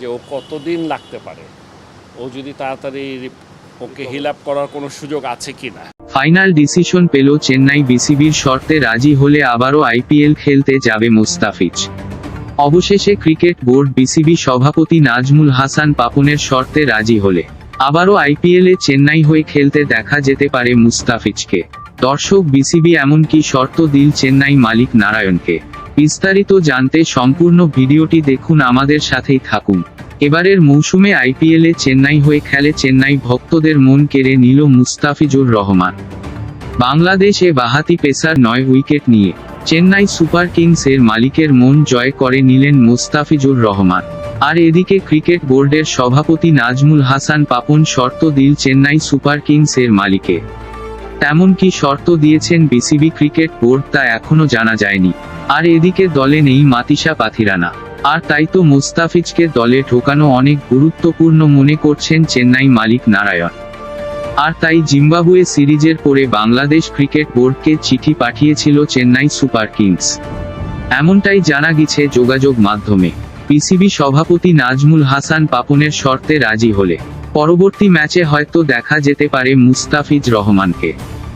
যে ও কতদিন লাগতে পারে? ও যদি তাড়াতাড়ি ওকে হিল আপ করার কোনো সুযোগ আছে কি না? ফাইনাল ডিসিশন পেল চেন্নাই বিসিবির শর্তে রাজি হলে আবারও আইপিএল খেলতে যাবে মুস্তাফিজ। অবশেষে ক্রিকেট বোর্ড বিসিবি সভাপতি নাজমুল হাসান পাপনের শর্তে রাজি হলে আবারও আইপিএলে চেন্নাই হয়ে খেলতে দেখা যেতে পারে মুস্তাফিজকে। দর্শক বিসিবি এমনকি শর্ত দিল চেন্নাই মালিক নারায়ণকে। বিস্তারিত জানতে সম্পূর্ণ ভিডিওটি দেখুন, আমাদের সাথেই থাকুন। এবারের মৌসুমে আইপিএলে চেন্নাই হয়ে খেলে চেন্নাই ভক্তদের মন কেড়ে নিল মুস্তাফিজুর রহমান। বাংলাদেশে বাহাতি পেসার নয় উইকেট নিয়ে। চেন্নাই সুপার কিংস এর মালিকের মন জয় করে নিলেন মুস্তাফিজুর রহমান। আর এদিকে ক্রিকেট বোর্ডের সভাপতি নাজমুল হাসান পাপন শর্ত দিল চেন্নাই সুপার কিংস এর মালিকে। তেমন কি শর্ত দিয়েছেন বিসিবি ক্রিকেট বোর্ড, তা এখনও জানা যায়নি। আর এদিকে দলে নেই মাতিসা পাথিরানা। আর তাই তো মুস্তাফিজকে দলে ঢোকানো অনেক গুরুত্বপূর্ণ মনে করছেন চেন্নাই মালিক নারায়ণ। আর তাই জিম্বাবুয়ে সিরিজের পরে বাংলাদেশ ক্রিকেট বোর্ডকে চিঠি পাঠিয়েছিল চেন্নাই সুপার কিংস। এমনটাই জানা গেছে যোগাযোগ মাধ্যমে। পিসিবি সভাপতি নাজমুল হাসান পাপনের শর্তে রাজি হলে। পরবর্তী ম্যাচে হয়তো দেখা যেতে পারে মুস্তাফিজ রহমানকে।